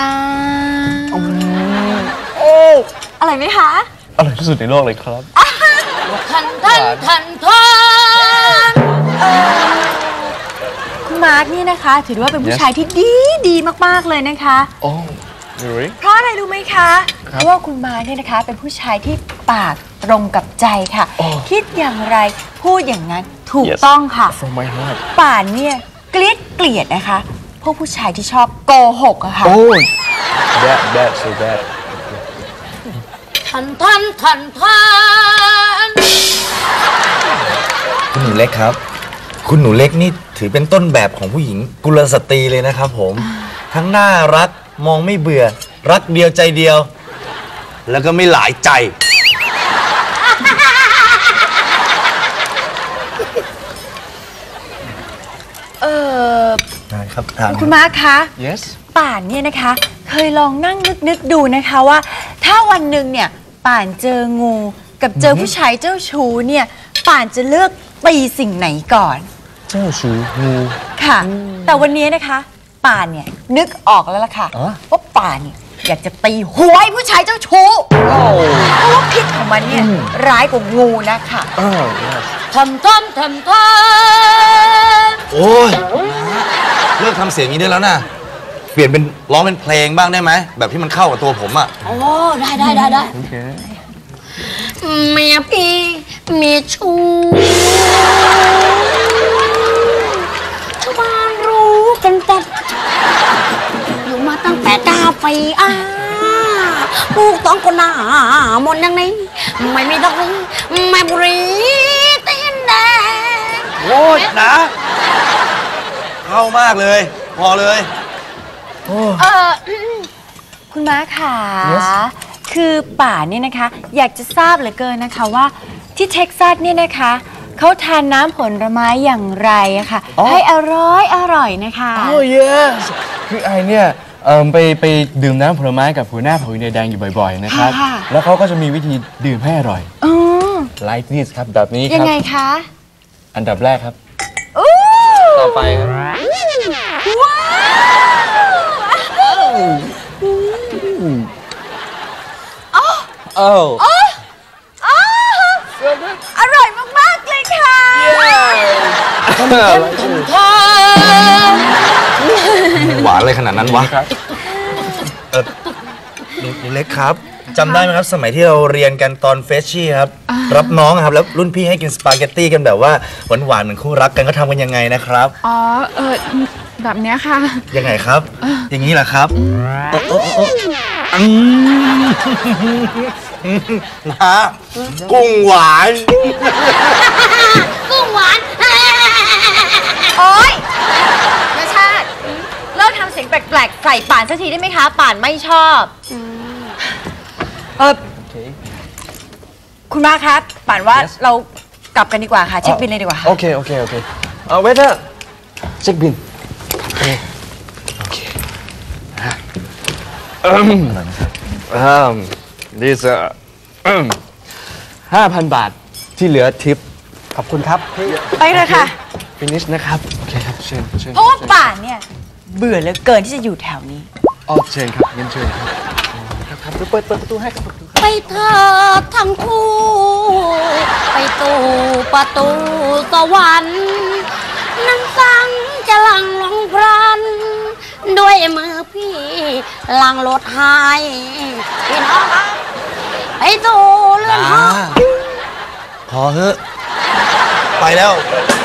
อ่าโอ้อร่อยไหมคะ อร่อยที่สุดในโลกเลยครับ ทันทันทันทันคุณมาร์กเนี่ยนะคะ ถือว่าเป็นผู้ Yes ชายที่ดีดีมากๆเลยนะคะ โอ้ยูริ เพราะอะไรรู้ไหมคะ ครับเพราะว่าคุณมาร์กเนี่ยนะคะ เป็นผู้ชายที่ปากตรงกับใจค่ะ โอ้ คิดอย่างไรพูดอย่างนั้นถูก Yes ต้องค่ะ from my heart ป่านเนี่ยเกลียดเกลียดนะคะ พวกผู้ชายที่ชอบโกหกอะค่ะโอ้ย bad bad so bad ทันทันทันทันคุณหนูเล็กครับ คุณหนูเล็กนี่ถือเป็นต้นแบบของผู้หญิงกุลสตรีเลยนะครับผม ทั้งน่ารักมองไม่เบื่อ รักเดียวใจเดียว แล้วก็ไม่หลายใจ เออ ครับทานคุณมาร์คคะ yes ป่านเนี่ยนะคะ เคยลองนั่งนึกนึกๆดูนะคะว่า ถ้าวันหนึ่งเนี่ยป่านเจองูกับเจอผู้ชายเจ้าชู้เนี่ยป่านจะเลือกตีสิ่งไหนก่อน เจ้าชู้งู ค่ะ แต่วันนี้นะคะ ป่านเนี่ยนึกออกแล้วล่ะค่ะอ๋อ ว่าป่านเนี่ยอยากจะตีหัวไอ้ผู้ชายเจ้าชู้เพราะว่าพิษของมันเนี่ยร้ายกว่างูนะคะ อ้าว yes ทันทันทันทันโอ้ยเลิ กทำเสียงนี้ได้แล้วนะเปลี่ยนเป็นร้องเป็นเพลงบ้างได้ไหมแบบที่มันเข้ากับตัวผมอะโอ้ได้ได้ได้ได้โอเคเมียพี่มีชู้ชาวบ้านรู้กันแต่อยู่มาตั้งแต่เก้าปีอ่าลูกต้องคนหน้ามนต์ยังไงไม่มีดอกนี้ไม่บุรีตีนแดงโอ้ยนะ เข้ามากเลย พอเลย เออคุณม้าค่ะ Yes คือป่านเนี่ยนะคะ อยากจะทราบเหลือเกินนะคะว่าที่เท็กซัสเนี่ยนะคะ เขาทานน้ำผลไม้อย่างไรอะค่ะ อ๋อ ให้อร่อยอร่อยนะคะ โอ้ yes คือไอเนี่ยเอ่อไปไปดื่มน้ำผลไม้กับหัวหน้าเผ่าอินเดียแดงอยู่บ่อยๆนะครับ ค่ะ แล้วเขาก็จะมีวิธีดื่มให้อร่อยอ๋อ like this ครับแบบนี้คยังรับไงคะ อันดับแรกครับอู้ ต่อไปครับว้าวโอ้อ๋ออร่อยมาก ๆ เลยค่ะหวานอะไรขนาดนั้นวะครับเออหนูหนูเล็กครับ จำได้ไหมครับ สมัยที่เราเรียนกันตอนเฟชชี่ครับ รับน้องอะครับแล้วรุ่นพี่ให้กินสปาเกตตี้กันแบบว่าหวานๆเหมือนคู่รักกันก็ทำกันยังไงนะครับ อ๋อ เออแบบเนี้ยค่ะ ยังไงครับ อย่างนี้เหรอครับโอ้โอ้โอ้อืมนะกุ้งหวาน กุ้งหวาน โอ๊ยนชาติ เลิกทำเสียงแปลกๆใส่ป่านสักทีได้ไหมคะ ป่านไม่ชอบ เออคุณมาครับป่านว่า Yes เรากลับกันดีกว่าค่ะ เช็คบินเลยดีกว่าค่ะโอเคโอเคโอเคเออเวทเตอร์เช็คบินโอเคโอเคอืมอืม this ห้าพันบาทที่เหลือทิป ขอบคุณครับพี่ไปเลยค่ะ finish นะครับ โอเคครับ เชิญเชิญเพราะว่าป่านเนี่ย เบื่อเหลือเกินที่จะอยู่แถวนี้อ๋อเชิญครับงั้นเชิญครับ ครับครับเดี๋ยวเปิดเปิดประตูให้ครับไปเธอทั้งคู่ ไปตู่ประตูสวรรค์นั่งสังจะหลังลงพรัน ด้วยมือพี่หลังรถให้พี่น้องครับไปตู่เลื่อนห้องพอเถอะไปแล้วไ